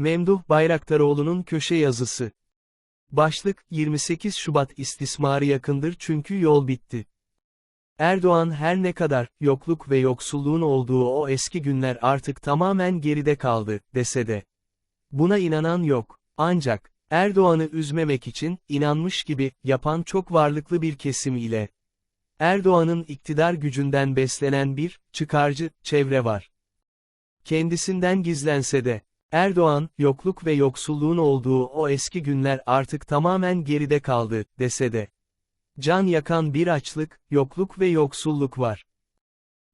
Memduh Bayraktaroğlu'nun köşe yazısı. Başlık, 28 Şubat istismarı yakındır çünkü yol bitti. Erdoğan her ne kadar, yokluk ve yoksulluğun olduğu o eski günler artık tamamen geride kaldı, dese de. Buna inanan yok. Ancak, Erdoğan'ı üzmemek için, inanmış gibi, yapan çok varlıklı bir kesim ile. Erdoğan'ın iktidar gücünden beslenen bir, çıkarcı, çevre var. Kendisinden gizlense de, Erdoğan, yokluk ve yoksulluğun olduğu o eski günler artık tamamen geride kaldı, dese de. Can yakan bir açlık, yokluk ve yoksulluk var.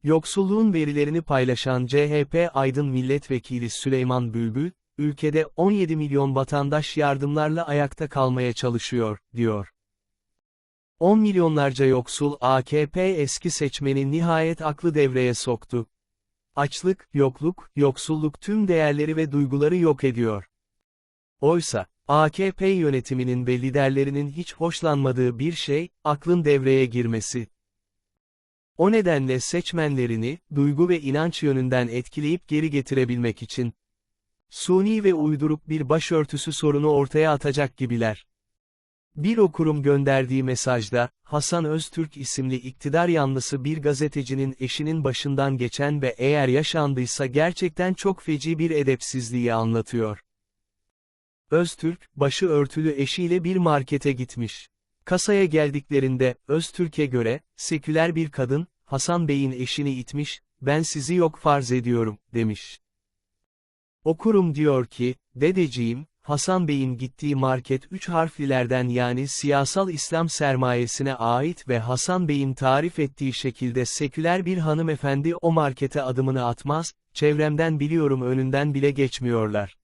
Yoksulluğun verilerini paylaşan CHP Aydın Milletvekili Süleyman Bülbül, ülkede 17 milyon vatandaş yardımlarla ayakta kalmaya çalışıyor, diyor. 10 milyonlarca yoksul AKP eski seçmeni nihayet aklı devreye soktu. Açlık, yokluk, yoksulluk tüm değerleri ve duyguları yok ediyor. Oysa, AKP yönetiminin ve liderlerinin hiç hoşlanmadığı bir şey, aklın devreye girmesi. O nedenle seçmenlerini, duygu ve inanç yönünden etkileyip geri getirebilmek için, suni ve uyduruk bir başörtüsü sorunu ortaya atacak gibiler. Bir okurum gönderdiği mesajda, Hasan Öztürk isimli iktidar yanlısı bir gazetecinin eşinin başından geçen ve eğer yaşandıysa gerçekten çok feci bir edepsizliği anlatıyor. Öztürk, başı örtülü eşiyle bir markete gitmiş. Kasaya geldiklerinde, Öztürk'e göre, seküler bir kadın, Hasan Bey'in eşini itmiş, ben sizi yok farz ediyorum, demiş. Okurum diyor ki, dedeciğim, Hasan Bey'in gittiği market üç harflilerden yani siyasal İslam sermayesine ait ve Hasan Bey'in tarif ettiği şekilde seküler bir hanımefendi o markete adımını atmaz, çevremden biliyorum önünden bile geçmiyorlar.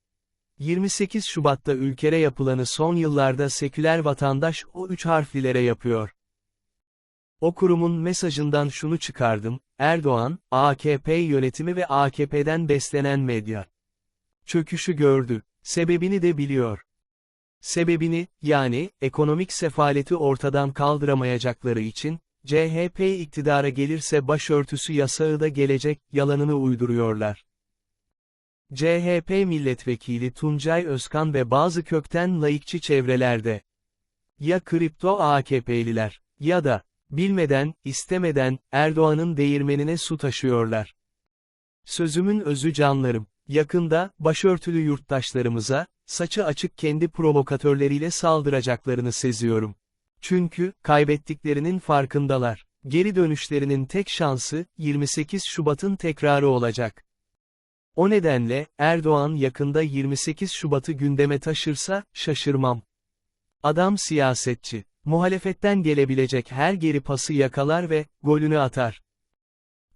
28 Şubat'ta ülkere yapılanı son yıllarda seküler vatandaş o üç harflilere yapıyor. O kurumun mesajından şunu çıkardım, Erdoğan, AKP yönetimi ve AKP'den beslenen medya. Çöküşü gördü. Sebebini de biliyor. Sebebini, yani, ekonomik sefaleti ortadan kaldıramayacakları için, CHP iktidara gelirse başörtüsü yasağı da gelecek, yalanını uyduruyorlar. CHP milletvekili Tuncay Özkan ve bazı kökten laikçi çevrelerde. Ya kripto AKP'liler, ya da, bilmeden, istemeden, Erdoğan'ın değirmenine su taşıyorlar. Sözümün özü canlarım. Yakında, başörtülü yurttaşlarımıza, saçı açık kendi provokatörleriyle saldıracaklarını seziyorum. Çünkü, kaybettiklerinin farkındalar. Geri dönüşlerinin tek şansı, 28 Şubat'ın tekrarı olacak. O nedenle, Erdoğan yakında 28 Şubat'ı gündeme taşırsa, şaşırmam. Adam siyasetçi. Muhalefetten gelebilecek her geri pası yakalar ve, golünü atar.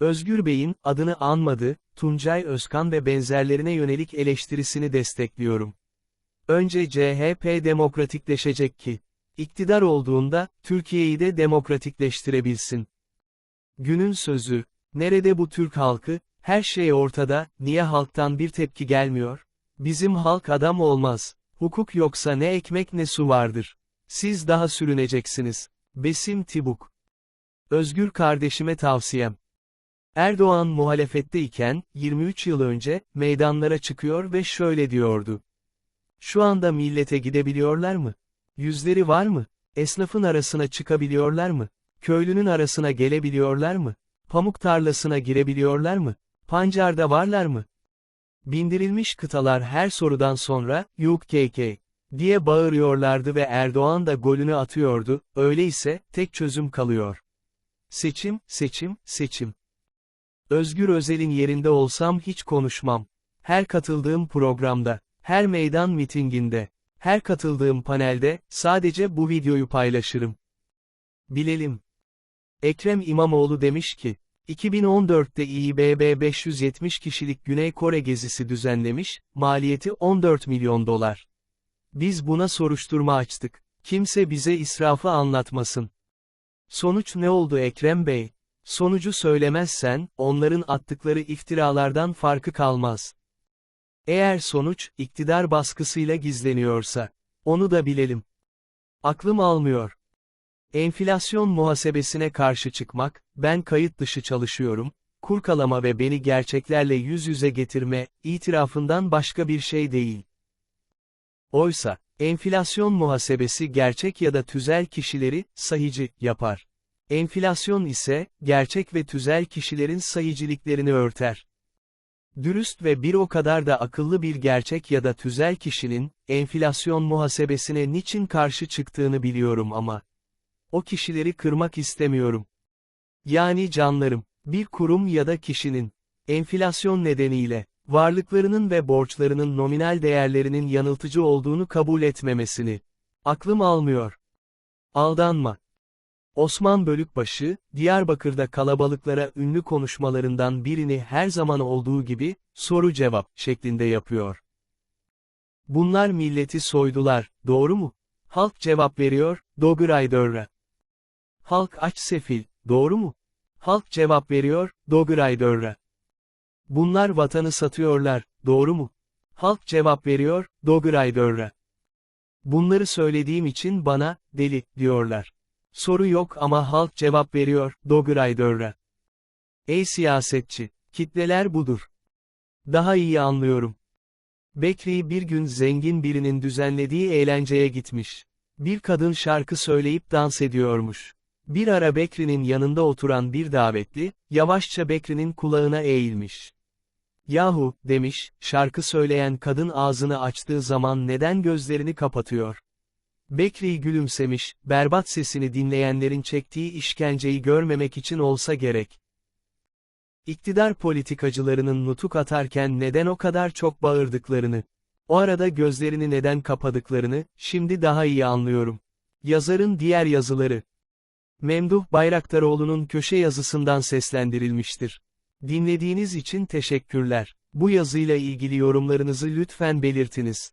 Özgür Bey'in, adını anmadı, Tuncay Özkan ve benzerlerine yönelik eleştirisini destekliyorum. Önce CHP demokratikleşecek ki, iktidar olduğunda, Türkiye'yi de demokratikleştirebilsin. Günün sözü, nerede bu Türk halkı, her şey ortada, niye halktan bir tepki gelmiyor? Bizim halk adam olmaz. Hukuk yoksa ne ekmek ne su vardır. Siz daha sürüneceksiniz. Besim Tibuk. Özgür kardeşime tavsiyem. Erdoğan muhalefetteyken, 23 yıl önce, meydanlara çıkıyor ve şöyle diyordu. Şu anda millete gidebiliyorlar mı? Yüzleri var mı? Esnafın arasına çıkabiliyorlar mı? Köylünün arasına gelebiliyorlar mı? Pamuk tarlasına girebiliyorlar mı? Pancarda varlar mı? Bindirilmiş kıtalar her sorudan sonra, yuk KK, diye bağırıyorlardı ve Erdoğan da golünü atıyordu, öyleyse, tek çözüm kalıyor. Seçim, seçim, seçim. Özgür Özel'in yerinde olsam hiç konuşmam. Her katıldığım programda, her meydan mitinginde, her katıldığım panelde, sadece bu videoyu paylaşırım. Bilelim. Ekrem İmamoğlu demiş ki, 2014'te İBB 570 kişilik Güney Kore gezisi düzenlemiş, maliyeti 14 milyon dolar. Biz buna soruşturma açtık. Kimse bize israfı anlatmasın. Sonuç ne oldu Ekrem Bey? Sonucu söylemezsen, onların attıkları iftiralardan farkı kalmaz. Eğer sonuç, iktidar baskısıyla gizleniyorsa, onu da bilelim. Aklım almıyor. Enflasyon muhasebesine karşı çıkmak, ben kayıt dışı çalışıyorum, kurkalama ve beni gerçeklerle yüz yüze getirme, itirafından başka bir şey değil. Oysa, enflasyon muhasebesi gerçek ya da tüzel kişileri, sahici, yapar. Enflasyon ise, gerçek ve tüzel kişilerin sahiciliklerini örter. Dürüst ve bir o kadar da akıllı bir gerçek ya da tüzel kişinin, enflasyon muhasebesine niçin karşı çıktığını biliyorum ama. O kişileri kırmak istemiyorum. Yani canlarım, bir kurum ya da kişinin, enflasyon nedeniyle, varlıklarının ve borçlarının nominal değerlerinin yanıltıcı olduğunu kabul etmemesini. Aklım almıyor. Aldanma. Osman Bölükbaşı, Diyarbakır'da kalabalıklara ünlü konuşmalarından birini her zaman olduğu gibi, soru-cevap şeklinde yapıyor. Bunlar milleti soydular, doğru mu? Halk cevap veriyor, Doguraydörra. Halk aç sefil, doğru mu? Halk cevap veriyor, Doguraydörra. Bunlar vatanı satıyorlar, doğru mu? Halk cevap veriyor, Doguraydörra. Bunları söylediğim için bana, deli, diyorlar. Soru yok ama halk cevap veriyor, Doguraydörra. Ey siyasetçi, kitleler budur. Daha iyi anlıyorum. Bekri bir gün zengin birinin düzenlediği eğlenceye gitmiş. Bir kadın şarkı söyleyip dans ediyormuş. Bir ara Bekri'nin yanında oturan bir davetli, yavaşça Bekri'nin kulağına eğilmiş. Yahu, demiş, şarkı söyleyen kadın ağzını açtığı zaman neden gözlerini kapatıyor? Bekri gülümsemiş, berbat sesini dinleyenlerin çektiği işkenceyi görmemek için olsa gerek. İktidar politikacılarının nutuk atarken neden o kadar çok bağırdıklarını, o arada gözlerini neden kapadıklarını, şimdi daha iyi anlıyorum. Yazarın diğer yazıları. Memduh Bayraktaroğlu'nun köşe yazısından seslendirilmiştir. Dinlediğiniz için teşekkürler. Bu yazıyla ilgili yorumlarınızı lütfen belirtiniz.